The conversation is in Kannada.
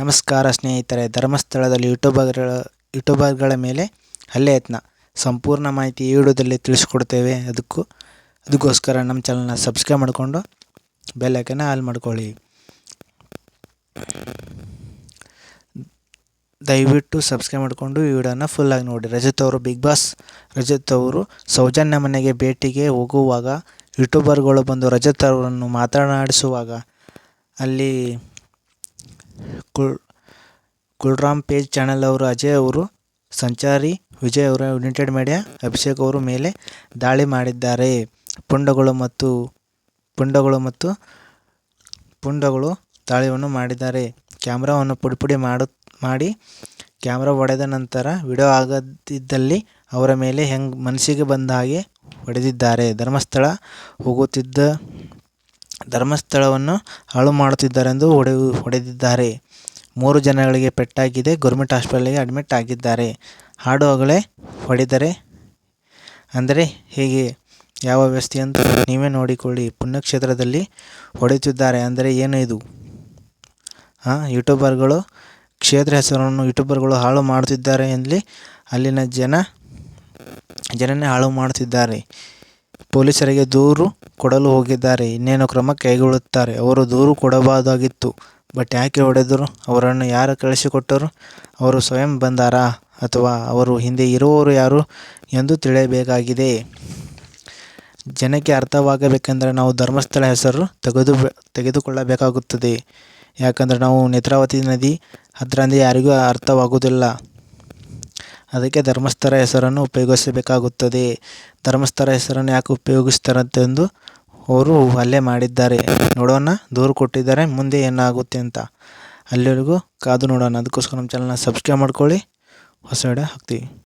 ನಮಸ್ಕಾರ ಸ್ನೇಹಿತರೆ, ಧರ್ಮಸ್ಥಳದಲ್ಲಿ ಯೂಟ್ಯೂಬರ್ಗಳ ಯೂಟ್ಯೂಬರ್ಗಳ ಮೇಲೆ ಹಲ್ಲೆ ಯತ್ನ. ಸಂಪೂರ್ಣ ಮಾಹಿತಿ ಈ ವಿಡಿಯೋದಲ್ಲಿ ತಿಳಿಸ್ಕೊಡ್ತೇವೆ. ಅದಕ್ಕೂ, ಅದಕ್ಕೋಸ್ಕರ ನಮ್ಮ ಚಾನಲ್ನ ಸಬ್ಸ್ಕ್ರೈಬ್ ಮಾಡಿಕೊಂಡು ಬೆಲ್ ಐಕನ್ನ ಆಲ್ ಮಾಡ್ಕೊಳ್ಳಿ. ದಯವಿಟ್ಟು ಸಬ್ಸ್ಕ್ರೈಬ್ ಮಾಡಿಕೊಂಡು ಈ ವಿಡಿಯೋನ ಫುಲ್ಲಾಗಿ ನೋಡಿ. ರಜತ್ ಅವರು ಬಿಗ್ ಬಾಸ್ ರಜತ್ ಅವರು ಸೌಜನ್ಯ ಮನೆಗೆ ಭೇಟಿಗೆ ಹೋಗುವಾಗ ಯೂಟ್ಯೂಬರ್ಗಳು ಬಂದು ರಜತ್ ಅವರನ್ನು ಮಾತನಾಡಿಸುವಾಗ ಅಲ್ಲಿ ಕುಳ್ ಕುಲ್ರಾಮ್ ಪೇಜ್ ಚಾನಲ್ ಅವರು ಅಜಯ್ ಅವರು, ಸಂಚಾರಿ ವಿಜಯ್ ಅವರ ಯುನೈಟೆಡ್ ಮೀಡಿಯಾ ಅಭಿಷೇಕ್ ಅವರು ಮೇಲೆ ದಾಳಿ ಮಾಡಿದ್ದಾರೆ. ಪುಂಡಗಳು ಮತ್ತು ಪುಂಡಗಳು ಮತ್ತು ಪುಂಡಗಳು ದಾಳಿಯನ್ನು ಮಾಡಿದ್ದಾರೆ. ಕ್ಯಾಮ್ರಾವನ್ನು ಪುಡಿ ಪುಡಿ ಮಾಡು, ಮಾಡಿ ಕ್ಯಾಮ್ರಾ ಹೊಡೆದ ನಂತರ ವಿಡಿಯೋ ಆಗದಿದ್ದಲ್ಲಿ ಅವರ ಮೇಲೆ ಹೆಂಗೆ ಮನಸ್ಸಿಗೆ ಬಂದ ಹಾಗೆ ಹೊಡೆದಿದ್ದಾರೆ ಧರ್ಮಸ್ಥಳ ಹೋಗುತ್ತಿದ್ದ ಧರ್ಮಸ್ಥಳವನ್ನು ಹಾಳು ಮಾಡುತ್ತಿದ್ದಾರೆಂದು ಹೊಡೆ, ಹೊಡೆದಿದ್ದಾರೆ. ಮೂರು ಜನಗಳಿಗೆ ಪೆಟ್ಟಾಗಿದೆ, ಗೌರ್ಮೆಂಟ್ ಹಾಸ್ಪಿಟಲ್ಗೆ ಅಡ್ಮಿಟ್ ಆಗಿದ್ದಾರೆ. ಹಾಡು ಹಾಡುವಾಗಲೇ ಹೊಡೆದರೆ ಅಂದರೆ ಹೇಗೆ? ಯಾವ ವ್ಯವಸ್ಥೆ ಅಂತ ನೀವೇ ನೋಡಿಕೊಳ್ಳಿ. ಪುಣ್ಯಕ್ಷೇತ್ರದಲ್ಲಿ ಹೊಡೆಯುತ್ತಿದ್ದಾರೆ ಅಂದರೆ ಏನು ಇದು? ಹಾಂ ಯೂಟ್ಯೂಬರ್ಗಳು, ಕ್ಷೇತ್ರ ಹೆಸರನ್ನು ಯೂಟ್ಯೂಬರ್ಗಳು ಹಾಳು ಮಾಡುತ್ತಿದ್ದಾರೆ ಎಂದಲ್ಲಿ ಅಲ್ಲಿನ ಜನ, ಜನನೇ ಹಾಳು ಮಾಡುತ್ತಿದ್ದಾರೆ. ಪೊಲೀಸರಿಗೆ ದೂರು ಕೊಡಲು ಹೋಗಿದ್ದಾರೆ. ಇನ್ನೇನು ಕ್ರಮ ಕೈಗೊಳ್ಳುತ್ತಾರೆ? ಅವರು ದೂರು ಕೊಡಬಹುದಾಗಿತ್ತು ಬಟ್ ಯಾಕೆ ಹೊಡೆದರು? ಅವರನ್ನು ಯಾರು ಕಳಿಸಿಕೊಟ್ಟರು ಅವರು ಸ್ವಯಂ ಬಂದಾರಾ? ಅಥವಾ ಅವರು ಹಿಂದೆ ಇರುವವರು ಯಾರು ಎಂದು ತಿಳಿಯಬೇಕಾಗಿದೆ. ಜನಕ್ಕೆ ಅರ್ಥವಾಗಬೇಕೆಂದರೆ ನಾವು ಧರ್ಮಸ್ಥಳ ಹೆಸರು ತೆಗೆದು ತೆಗೆದುಕೊಳ್ಳಬೇಕಾಗುತ್ತದೆ. ಯಾಕಂದರೆ ನಾವು ನೇತ್ರಾವತಿ ನದಿ ಹತ್ತಿರ ಯಾರಿಗೂ ಅರ್ಥವಾಗುವುದಿಲ್ಲ. ಅದಕ್ಕೆ ಧರ್ಮಸ್ಥಳ ಹೆಸರನ್ನು ಉಪಯೋಗಿಸಬೇಕಾಗುತ್ತದೆ. ಧರ್ಮಸ್ಥಳ ಹೆಸರನ್ನು ಯಾಕೆ ಉಪಯೋಗಿಸ್ತಾರಂತೆಂದು ಅವರು ಹಲ್ಲೆ ಮಾಡಿದ್ದಾರೆ. ನೋಡೋಣ, ದೂರು ಕೊಟ್ಟಿದ್ದಾರೆ, ಮುಂದೆ ಏನಾಗುತ್ತೆ ಅಂತ. ಅಲ್ಲಿವರೆಗೂ ಕಾದು ನೋಡೋಣ. ಅದಕ್ಕೋಸ್ಕರ ನಮ್ಮ ಚಾನಲ್ನ ಸಬ್ಸ್ಕ್ರೈಬ್ ಮಾಡ್ಕೊಳ್ಳಿ. ಹೊಸ ವಿಡಿಯೋ ಹಾಕ್ತೀವಿ.